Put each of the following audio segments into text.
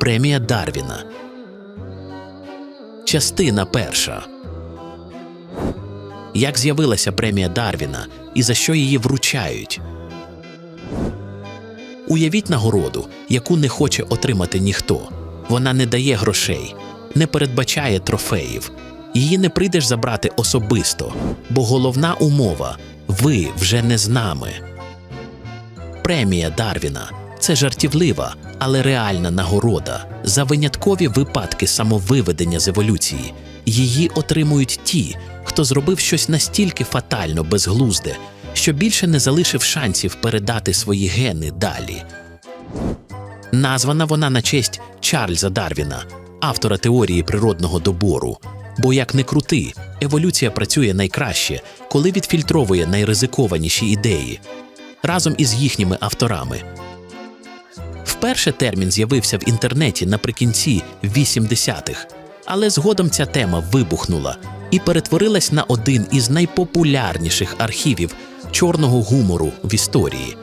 Премія Дарвіна. Частина перша. Як з'явилася премія Дарвіна і за що її вручають? Уявіть нагороду, яку не хоче отримати ніхто. Вона не дає грошей, не передбачає трофеїв. Її не прийдеш забрати особисто, бо головна умова ви вже не з нами. Премія Дарвіна це жартівлива, але реальна нагорода за виняткові випадки самовиведення з еволюції. Її отримують ті, хто зробив щось настільки фатально безглузде, що більше не залишив шансів передати свої гени далі. Названа вона на честь Чарльза Дарвіна, автора теорії природного добору. Бо як не крути, еволюція працює найкраще, коли відфільтровує найризикованіші ідеї разом із їхніми авторами. Вперше термін з'явився в інтернеті наприкінці 80-х, але згодом ця тема вибухнула і перетворилась на один із найпопулярніших архівів чорного гумору в історії.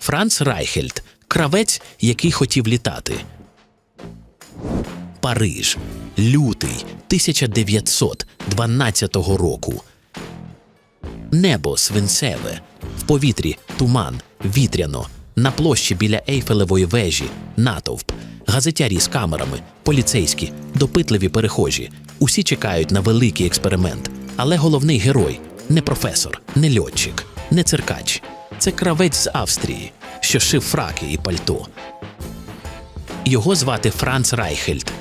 Франц Райхельд кравець, який хотів літати. Париж, лютий 1912 року. Небо свинцеве, в повітрі туман, вітряно, на площі біля Ейфелевої вежі, натовп, газетярі з камерами, поліцейські, допитливі перехожі. Усі чекають на великий експеримент. Але головний герой не професор, не льотчик, не циркач. Це кравець з Австрії, що шив фраки і пальто. Його звати Франц Райхельд.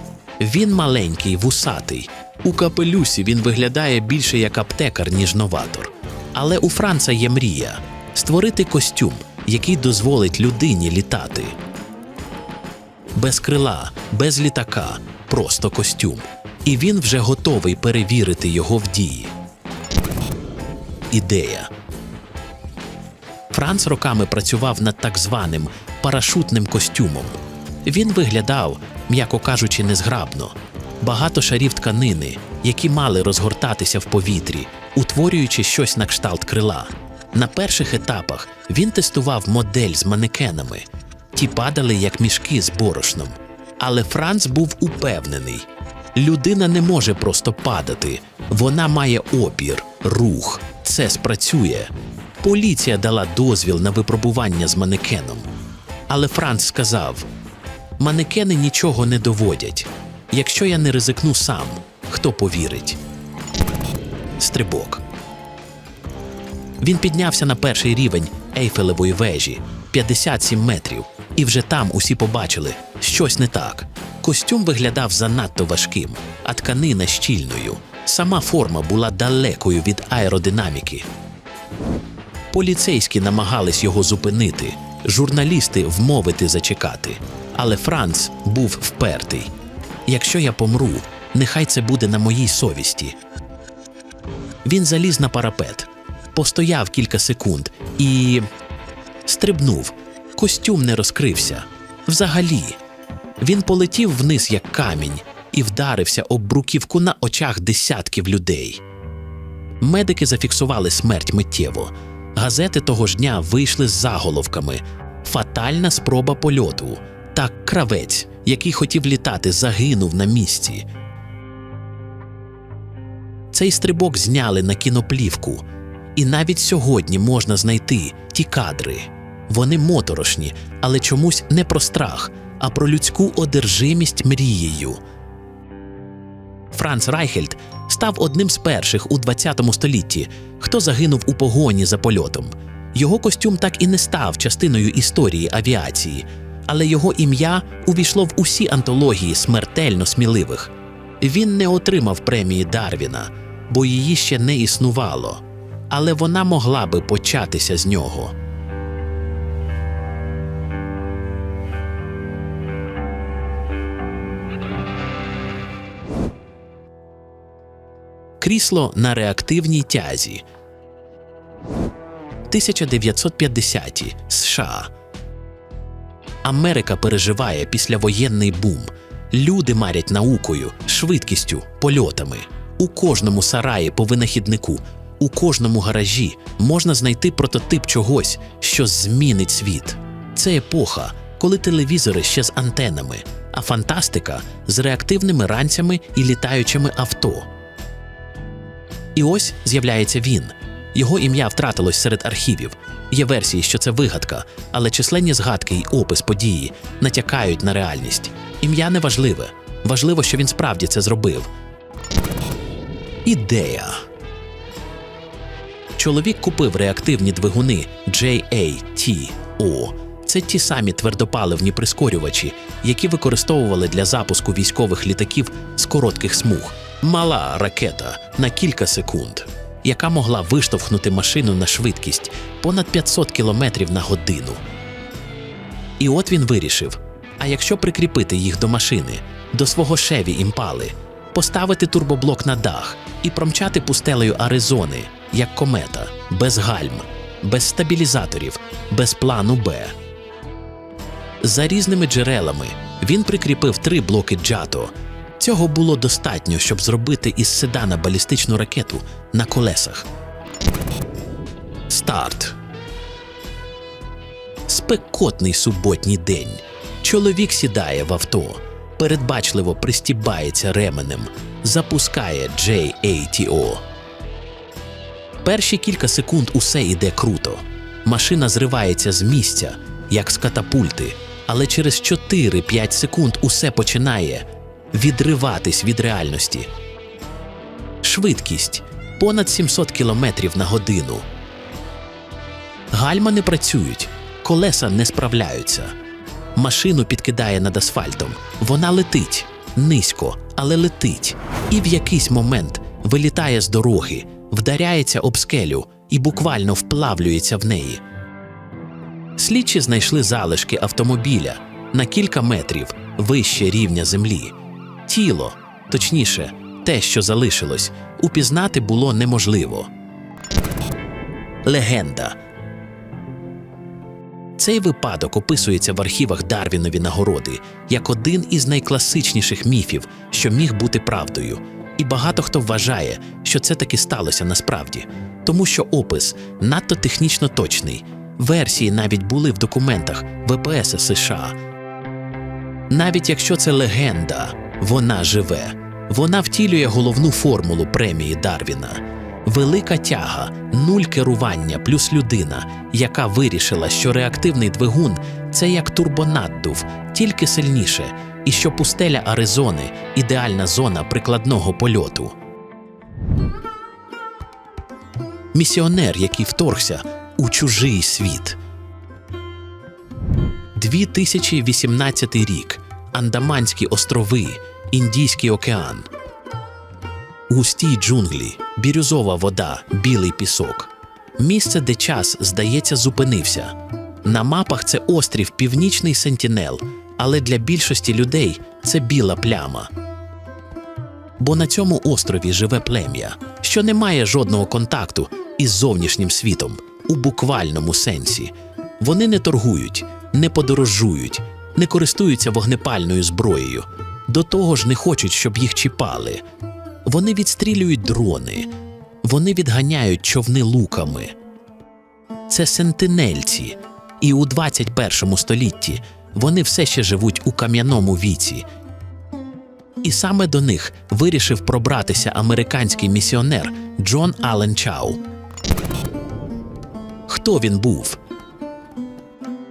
Він маленький, вусатий. У капелюсі він виглядає більше як аптекар, ніж новатор. Але у Франца є мрія створити костюм, який дозволить людині літати. Без крила, без літака, просто костюм. І він вже готовий перевірити його в дії. Ідея. Франц роками працював над так званим парашутним костюмом. Він виглядав, м'яко кажучи, незграбно. Багато шарів тканини, які мали розгортатися в повітрі, утворюючи щось на кшталт крила. На перших етапах він тестував модель з манекенами. Ті падали як мішки з борошном. Але Франц був упевнений: людина не може просто падати, вона має опір, рух. Це спрацює. Поліція дала дозвіл на випробування з манекеном. Але Франц сказав: манекени нічого не доводять. Якщо я не ризикну сам, хто повірить? Стрибок. Він піднявся на перший рівень Ейфелевої вежі 57 метрів, і вже там усі побачили щось не так. Костюм виглядав занадто важким, а тканина щільною. Сама форма була далекою від аеродинаміки. Поліцейські намагались його зупинити, журналісти вмовити зачекати. Але Франц був впертий. Якщо я помру, нехай це буде на моїй совісті. Він заліз на парапет, постояв кілька секунд і стрибнув. Костюм не розкрився. Взагалі, він полетів вниз як камінь і вдарився об бруківку на очах десятків людей. Медики зафіксували смерть миттєво. Газети того ж дня вийшли з заголовками Фатальна спроба польоту. Так кравець, який хотів літати, загинув на місці. Цей стрибок зняли на кіноплівку, і навіть сьогодні можна знайти ті кадри. Вони моторошні, але чомусь не про страх, а про людську одержимість мрією. Франц Райхельд став одним з перших у ХХ столітті, хто загинув у погоні за польотом. Його костюм так і не став частиною історії авіації, але його ім'я увійшло в усі антології смертельно сміливих. Він не отримав премії Дарвіна, бо її ще не існувало, але вона могла би початися з нього. Крісло на реактивній тязі. 1950-ті США. Америка переживає післявоєнний бум. Люди марять наукою, швидкістю, польотами. У кожному сараї по винахіднику, у кожному гаражі можна знайти прототип чогось, що змінить світ. Це епоха, коли телевізори ще з антенами, а фантастика з реактивними ранцями і літаючими авто. І ось з'являється він. Його ім'я втратилось серед архівів. Є версії, що це вигадка, але численні згадки й опис події натякають на реальність. Ім'я не важливе. Важливо, що він справді це зробив. Ідея. Чоловік купив реактивні двигуни JATO. Це ті самі твердопаливні прискорювачі, які використовували для запуску військових літаків з коротких смуг. Мала ракета на кілька секунд, яка могла виштовхнути машину на швидкість понад 500 км на годину. І от він вирішив: а якщо прикріпити їх до машини, до свого шеві імпали, поставити турбоблок на дах і промчати пустелею Аризони, як комета, без гальм, без стабілізаторів, без плану Б. За різними джерелами він прикріпив три блоки джато. Цього було достатньо, щоб зробити із седана балістичну ракету на колесах. Старт. Спекотний суботній день. Чоловік сідає в авто, передбачливо пристібається ременем, запускає JATO. Перші кілька секунд усе йде круто. Машина зривається з місця, як з катапульти, але через 4-5 секунд усе починає відриватись від реальності. Швидкість понад 700 км на годину. Гальма не працюють, колеса не справляються. Машину підкидає над асфальтом. Вона летить низько, але летить, і в якийсь момент вилітає з дороги, вдаряється об скелю і буквально вплавлюється в неї. Слідчі знайшли залишки автомобіля на кілька метрів вище рівня землі. Тіло, точніше, те, що залишилось, упізнати було неможливо. Легенда. Цей випадок описується в архівах Дарвінові нагороди як один із найкласичніших міфів, що міг бути правдою. І багато хто вважає, що це таки сталося насправді, тому що опис надто технічно точний. Версії навіть були в документах ВПС США. Навіть якщо це легенда, вона живе. Вона втілює головну формулу премії Дарвіна. Велика тяга, нуль керування плюс людина, яка вирішила, що реактивний двигун це як турбонаддув, тільки сильніше, і що пустеля Аризони ідеальна зона прикладного польоту. Місіонер, який вторгся у чужий світ. 2018 рік. Андаманські острови, Індійський океан. Густі джунглі, бірюзова вода, білий пісок. Місце, де час, здається, зупинився. На мапах це острів Північний Сентінел, але для більшості людей це біла пляма. Бо на цьому острові живе плем'я, що не має жодного контакту із зовнішнім світом у буквальному сенсі. Вони не торгують, не подорожують, не користуються вогнепальною зброєю. До того ж не хочуть, щоб їх чіпали. Вони відстрілюють дрони, вони відганяють човни луками. Це сентинельці, і у 21 столітті вони все ще живуть у кам'яному віці. І саме до них вирішив пробратися американський місіонер Джон Аллен Чау. Хто він був?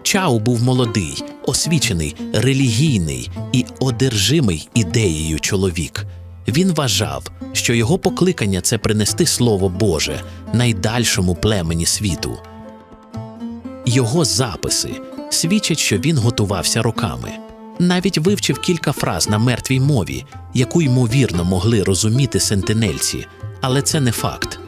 Чау був молодий, освічений, релігійний і одержимий ідеєю чоловік. Він вважав, що його покликання це принести Слово Боже найдальшому племені світу. Його записи свідчать, що він готувався роками. Навіть вивчив кілька фраз на мертвій мові, яку ймовірно могли розуміти сентинельці, але це не факт.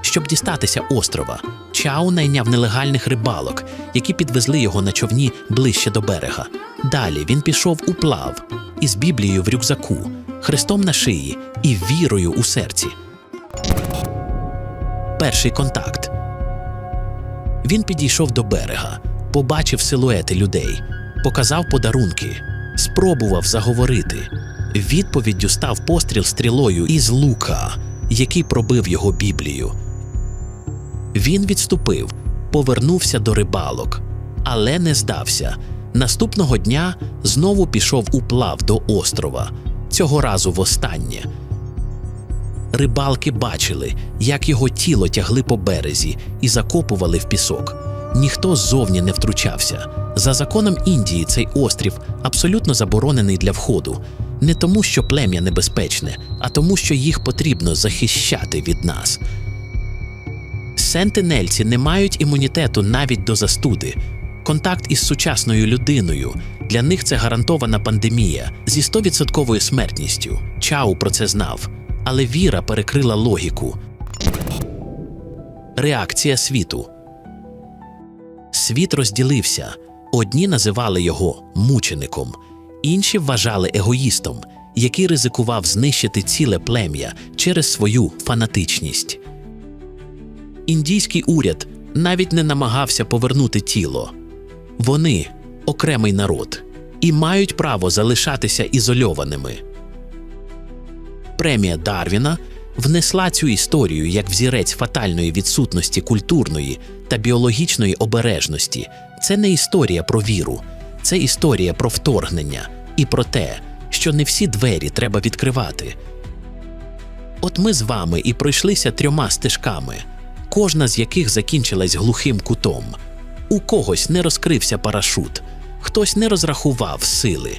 Щоб дістатися острова, Чау найняв нелегальних рибалок, які підвезли його на човні ближче до берега. Далі він пішов у плав із Біблією в рюкзаку, хрестом на шиї і вірою у серці. Перший контакт. Він підійшов до берега, побачив силуети людей, показав подарунки, спробував заговорити. Відповіддю став постріл стрілою із лука, який пробив його Біблію. Він відступив, повернувся до рибалок, але не здався. Наступного дня знову пішов уплав до острова, цього разу востаннє. Рибалки бачили, як його тіло тягли по березі і закопували в пісок. Ніхто ззовні не втручався. За законом Індії цей острів абсолютно заборонений для входу, не тому, що плем'я небезпечне, а тому, що їх потрібно захищати від нас. Сентинельці не мають імунітету навіть до застуди. Контакт із сучасною людиною для них це гарантована пандемія зі 100% смертністю. Чау про це знав, але віра перекрила логіку. Реакція світу. Світ розділився. Одні називали його мучеником, інші вважали егоїстом, який ризикував знищити ціле плем'я через свою фанатичність. Індійський уряд навіть не намагався повернути тіло. Вони окремий народ і мають право залишатися ізольованими. Премія Дарвіна внесла цю історію як взірець фатальної відсутності культурної та біологічної обережності. Це не історія про віру, це історія про вторгнення і про те, що не всі двері треба відкривати. От ми з вами і пройшлися трьома стежками, кожна з яких закінчилась глухим кутом. У когось не розкрився парашут, хтось не розрахував сили,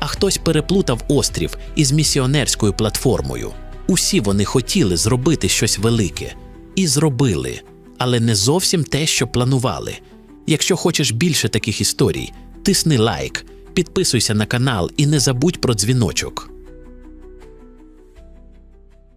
а хтось переплутав острів із місіонерською платформою. Усі вони хотіли зробити щось велике і зробили, але не зовсім те, що планували. Якщо хочеш більше таких історій, тисни лайк, підписуйся на канал і не забудь про дзвіночок.